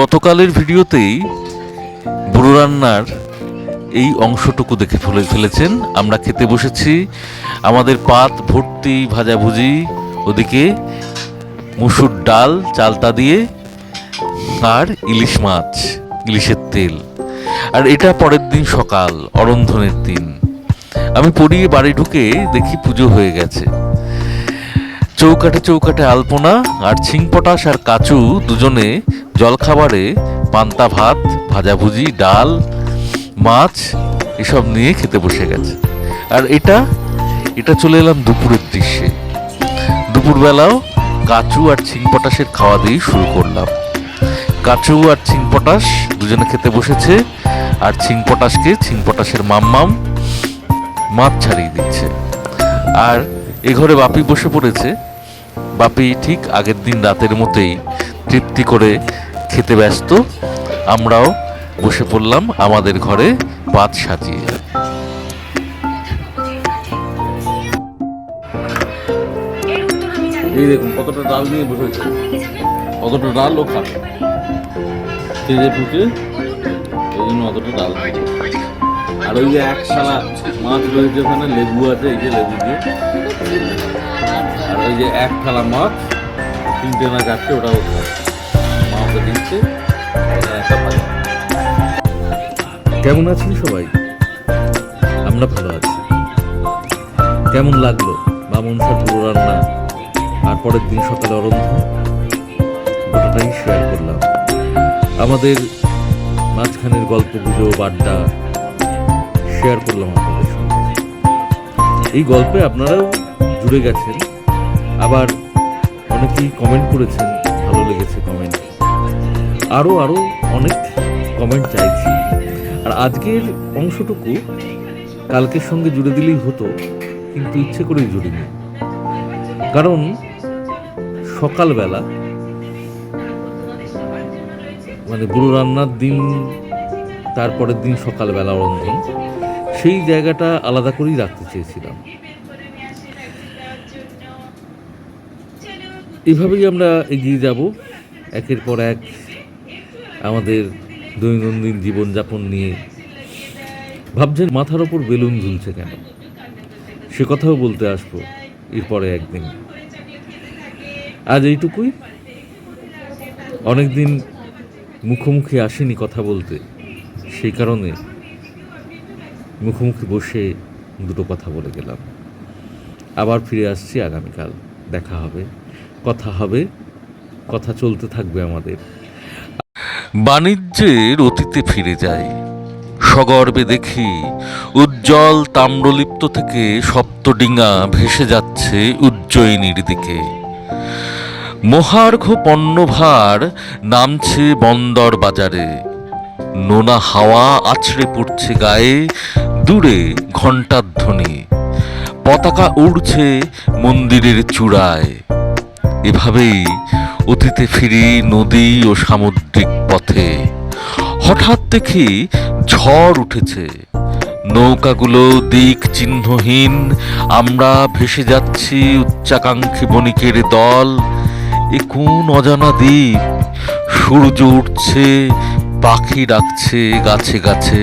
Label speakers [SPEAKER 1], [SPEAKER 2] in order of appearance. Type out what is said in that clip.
[SPEAKER 1] গতকালের ভিডিওতেই বুড়ো রান্নার এই অংশটুকু দেখে ফেলে ফেলেছেন। আমরা খেতে বসেছি আমাদের পাত ভর্তি ভাজাভুজি, ওদিকে মুসুর ডাল চালতা দিয়ে আর ইলিশ মাছ, ইলিশের তেল। আর এটা পরের দিন সকাল, অরন্ধনের দিন। আমি পড়িয়ে বাড়ি ঢুকে দেখি পুজো হয়ে গেছে। চৌকাঠে চৌকাঠে আলপনা আর ছিংপটাশ আর কাচু দুজনে জলখাবারে পান্তা ভাত, ভাজাভুজি, ডাল, মাছ এসব নিয়ে খেতে বসে গেছে। আর এটা এটা চলে এলাম দুপুরের দৃশ্যে। দুপুরবেলাও কাচু আর ছিংপটাশের খাওয়া দিয়েই শুরু করলাম। কাচু আর ছিংপটাশ দুজনে খেতে বসেছে আর ছিংপটাশকে ছিংপটাশের মাম্মাম মাছ ছাড়িয়ে দিচ্ছে। আর এ ঘরে বাপি বসে পড়েছে বাপি ঠিক আগের দিন রাতের মতোই তৃপ্তি করে খেতে ব্যস্ত। আমরাও বসে পড়লাম আমাদের ঘরে পাত সাজিয়ে। এই দেখুন, কতটা ডাল নিয়ে বসেছে কতটা ডাল ও খাবে। তেজে ফুটে ওই জন্য অতটা ডাল আর ওই যে এক সালা মাছ রয়েছে ওখানে, লেবু আছে, এই যে লেবু দিয়ে। আর ওই যে এক থালা মাছ তিনটে না চারটে, ওটাও খায় মা ওকে দিচ্ছে। কেমন আছেন সবাই? আমরা ভালো আছি। কেমন লাগল বামন সার পুরো রান্না? আর পরের দিন সকালে অরন্ধ গোটাটাই শেয়ার করলাম। আমাদের মাঝখানের গল্প গুজব আড্ডা শেয়ার করলাম আপনাদের সঙ্গে। এই গল্পে আপনারাও জুড়ে গেছেন। আবার অনেকেই কমেন্ট করেছেন, ভালো লেগেছে কমেন্ট আরও আরও অনেক কমেন্ট চাইছি। আর আজকের অংশটুকু কালকের সঙ্গে জুড়ে দিলেই হতো, কিন্তু ইচ্ছে করেই জুড়িনি। কারণ সকালবেলা মানে বুড়ো রান্নার দিন, তারপরের দিন সকালবেলা রন্ধন সেই জায়গাটা আলাদা করেই রাখতে চেয়েছিলাম। এভাবেই আমরা এগিয়ে যাব। একের পর এক আমাদের দৈনন্দিন জীবনযাপন নিয়ে। ভাবছেন মাথার ওপর বেলুন ঝুলছে কেন? সে কথাও বলতে আসব এরপরে একদিন। আজ এইটুকুই। অনেকদিন মুখোমুখি আসেনি কথা বলতে। সেই কারণে মুখোমুখি বসে দুটো কথা বলে গেলাম। আবার ফিরে আসছি আগামীকাল। দেখা হবে। কথা হবে, কথা চলতে থাকবে আমাদের। বাণিজ্যের অতীতে ফিরে যায় সগর্বে দেখি উজ্জ্বল তাম্রলিপ্ত থেকে সপ্তডিঙা ভেসে যাচ্ছে উজ্জয়িনীর দিকে। মহার্ঘ পণ্যভার নামছে বন্দর বাজারে। নোনা হাওয়া আছড়ে পড়ছে গায়ে, দূরে ঘণ্টার ধ্বনি পতাকা উড়ছে মন্দিরের চূড়ায়। এভাবেই অতীতে ফিরি নদী ও সামুদ্রিক পথে। হঠাৎ দেখি ঝড় উঠেছে। নৌকাগুলো দিক চিহ্নহীন, আমরা ভেসে যাচ্ছি উচ্চাকাঙ্ক্ষী বণিকের দল। এ কোন অজানা দ্বীপ? সূর্য উঠছে, পাখি ডাকছে গাছে গাছে।